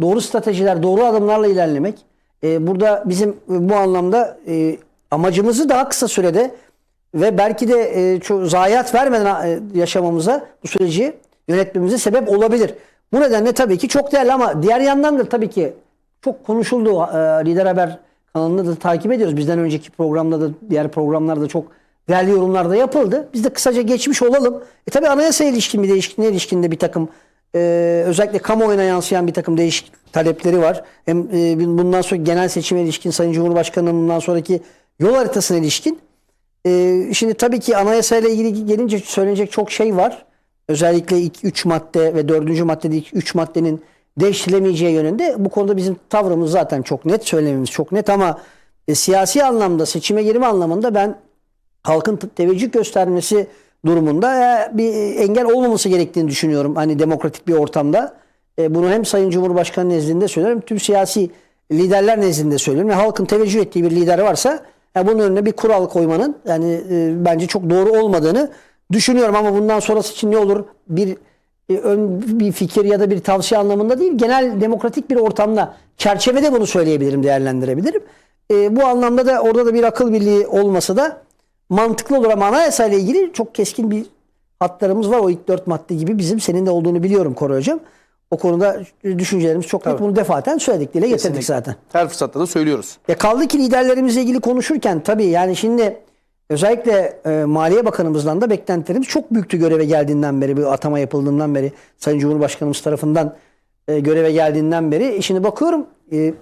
doğru stratejiler, doğru adımlarla ilerlemek. E, burada bizim e, bu anlamda e, amacımızı daha kısa sürede ve belki de e, çok zayiat vermeden e, yaşamamıza bu süreci yönetmemize sebep olabilir. Bu nedenle tabii ki çok değerli ama diğer yandan da tabii ki çok konuşuldu. E, Lider Haber kanalında da takip ediyoruz. Bizden önceki programda da diğer programlarda çok değerli yorumlar da yapıldı. Biz de kısaca geçmiş olalım. E tabii anayasa ilişkin bir değişikliğine ilişkinde bir takım e, özellikle kamuoyuna yansıyan bir takım değişik talepleri var. Hem e, bundan sonra genel seçime ilişkin Sayın Cumhurbaşkanı'nın bundan sonraki yol haritasına ilişkin ee, şimdi tabii ki anayasayla ilgili gelince söylenecek çok şey var. Özellikle ilk 3 madde ve 4. maddede ilk 3 maddenin değiştirilemeyeceği yönünde. Bu konuda bizim tavrımız zaten çok net, söylememiz çok net ama e, siyasi anlamda seçime girme anlamında ben halkın teveccüh göstermesi durumunda e, bir engel olmaması gerektiğini düşünüyorum. Hani demokratik bir ortamda. E, bunu hem Sayın Cumhurbaşkanı nezdinde söylüyorum, tüm siyasi liderler nezdinde söylüyorum. Ve halkın teveccüh ettiği bir lider varsa ya bunun önüne bir kural koymanın yani e, bence çok doğru olmadığını düşünüyorum ama bundan sonrası için ne olur bir e, ön bir fikir ya da bir tavsiye anlamında değil genel demokratik bir ortamda çerçevede bunu söyleyebilirim değerlendirebilirim. E, bu anlamda da orada da bir akıl birliği olmasa da mantıklı olur ama anayasa ile ilgili çok keskin bir hatlarımız var. O ilk dört madde gibi bizim senin de olduğunu biliyorum Koray Hocam. O konuda düşüncelerimiz çok net. Tabii. Bunu defaten söyledik dile getirdik Kesinlikle. zaten. Her fırsatta da söylüyoruz. E kaldı ki liderlerimizle ilgili konuşurken tabii yani şimdi özellikle e, Maliye Bakanımızdan da beklentilerimiz çok büyüktü göreve geldiğinden beri, bu atama yapıldığından beri, Sayın Cumhurbaşkanımız tarafından e, göreve geldiğinden beri. E, şimdi bakıyorum e,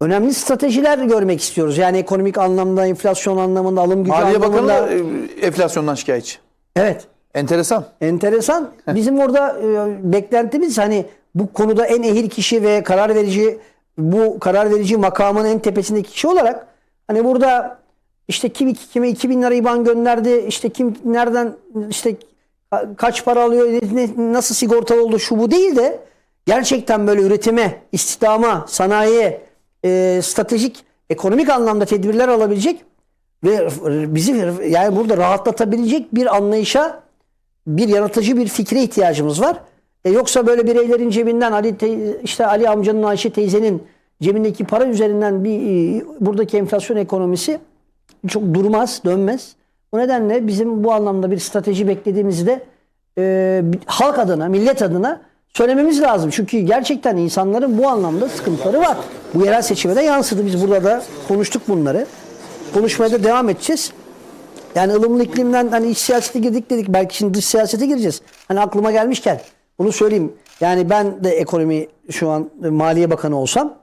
önemli stratejiler görmek istiyoruz. Yani ekonomik anlamda, enflasyon anlamında, alım gücü Maliye Bakanı anlamında. da e, enflasyondan şikayetçi. Evet. Enteresan. Enteresan. Bizim orada e, beklentimiz hani bu konuda en ehil kişi ve karar verici bu karar verici makamın en tepesindeki kişi olarak hani burada işte kim iki- kime 2000 lira IBAN gönderdi işte kim nereden işte ka- kaç para alıyor ne- nasıl sigortalı oldu şu bu değil de gerçekten böyle üretime, istihdama, sanayiye, e, stratejik ekonomik anlamda tedbirler alabilecek ve bizi yani burada rahatlatabilecek bir anlayışa bir yaratıcı bir fikre ihtiyacımız var. E yoksa böyle bireylerin cebinden Ali te- işte Ali amcanın Ayşe teyzenin cebindeki para üzerinden bir e, buradaki enflasyon ekonomisi çok durmaz, dönmez. O nedenle bizim bu anlamda bir strateji beklediğimizi de e, halk adına, millet adına söylememiz lazım. Çünkü gerçekten insanların bu anlamda sıkıntıları var. Bu yerel seçime de yansıdı. Biz burada da konuştuk bunları. Konuşmaya da devam edeceğiz. Yani ılımlı iklimden hani iç siyasete girdik dedik. Belki şimdi dış siyasete gireceğiz. Hani aklıma gelmişken bunu söyleyeyim. Yani ben de ekonomi şu an e, Maliye Bakanı olsam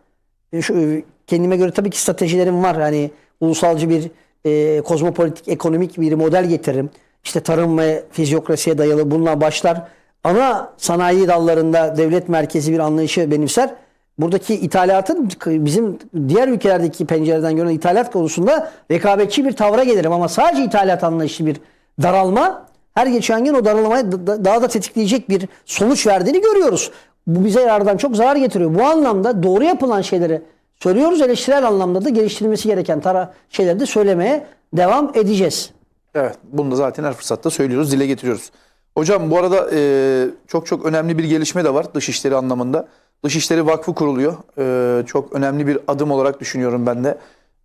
e, şu, e, kendime göre tabii ki stratejilerim var. Hani ulusalcı bir e, kozmopolitik ekonomik bir model getiririm. İşte tarım ve fizyokrasiye dayalı bununla başlar. Ana sanayi dallarında devlet merkezi bir anlayışı benimser. Buradaki ithalatın bizim diğer ülkelerdeki pencereden görünen ithalat konusunda rekabetçi bir tavra gelirim ama sadece ithalat anlayışlı bir daralma her geçen gün o daralmayı da- da- daha da tetikleyecek bir sonuç verdiğini görüyoruz. Bu bize yarardan çok zarar getiriyor. Bu anlamda doğru yapılan şeyleri söylüyoruz. Eleştirel anlamda da geliştirilmesi gereken tara şeyleri de söylemeye devam edeceğiz. Evet. Bunu da zaten her fırsatta söylüyoruz, dile getiriyoruz. Hocam bu arada e, çok çok önemli bir gelişme de var dışişleri anlamında. Dışişleri Vakfı kuruluyor. E, çok önemli bir adım olarak düşünüyorum ben de.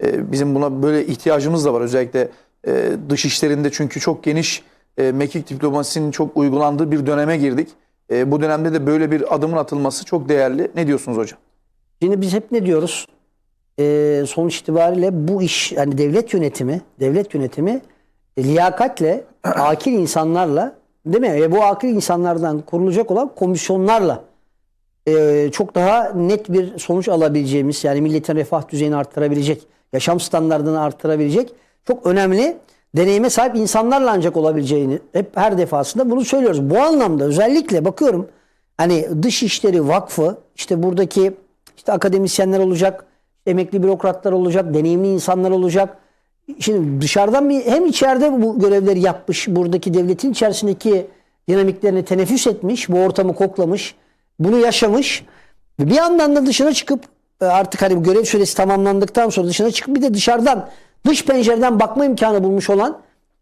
E, bizim buna böyle ihtiyacımız da var. Özellikle e, dışişlerinde çünkü çok geniş e, mekik diplomasisinin çok uygulandığı bir döneme girdik. E, bu dönemde de böyle bir adımın atılması çok değerli. Ne diyorsunuz hocam? Şimdi biz hep ne diyoruz? Ee, sonuç itibariyle bu iş hani devlet yönetimi, devlet yönetimi e, liyakatle, akil insanlarla değil mi? Ve bu akil insanlardan kurulacak olan komisyonlarla e, çok daha net bir sonuç alabileceğimiz yani milletin refah düzeyini arttırabilecek, yaşam standartını arttırabilecek çok önemli deneyime sahip insanlarla ancak olabileceğini hep her defasında bunu söylüyoruz. Bu anlamda özellikle bakıyorum hani Dışişleri Vakfı işte buradaki işte akademisyenler olacak, emekli bürokratlar olacak, deneyimli insanlar olacak. Şimdi dışarıdan bir hem içeride bu görevleri yapmış, buradaki devletin içerisindeki dinamiklerini teneffüs etmiş, bu ortamı koklamış, bunu yaşamış. Bir yandan da dışına çıkıp e, artık hani görev süresi tamamlandıktan sonra dışına çıkıp bir de dışarıdan dış pencereden bakma imkanı bulmuş olan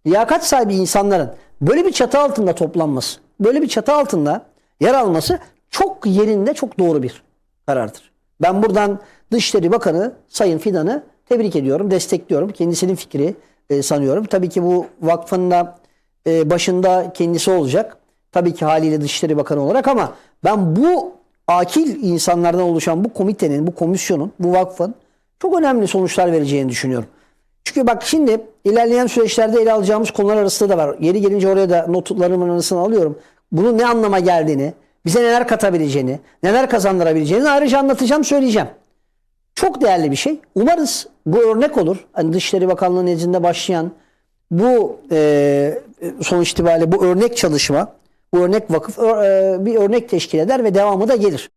liyakat sahibi insanların böyle bir çatı altında toplanması, böyle bir çatı altında yer alması çok yerinde, çok doğru bir karardır. Ben buradan Dışişleri Bakanı Sayın Fidan'ı tebrik ediyorum, destekliyorum. Kendisinin fikri e, sanıyorum. Tabii ki bu vakfın da e, başında kendisi olacak. Tabii ki haliyle Dışişleri Bakanı olarak ama ben bu akil insanlardan oluşan bu komitenin, bu komisyonun, bu vakfın çok önemli sonuçlar vereceğini düşünüyorum. Çünkü bak şimdi ilerleyen süreçlerde ele alacağımız konular arasında da var. Yeri gelince oraya da notlarımın arasına alıyorum. Bunun ne anlama geldiğini, bize neler katabileceğini, neler kazandırabileceğini ayrıca anlatacağım, söyleyeceğim. Çok değerli bir şey. Umarız bu örnek olur. Hani Dışişleri Bakanlığı nezdinde başlayan bu e, sonuç itibariyle bu örnek çalışma, bu örnek vakıf e, bir örnek teşkil eder ve devamı da gelir.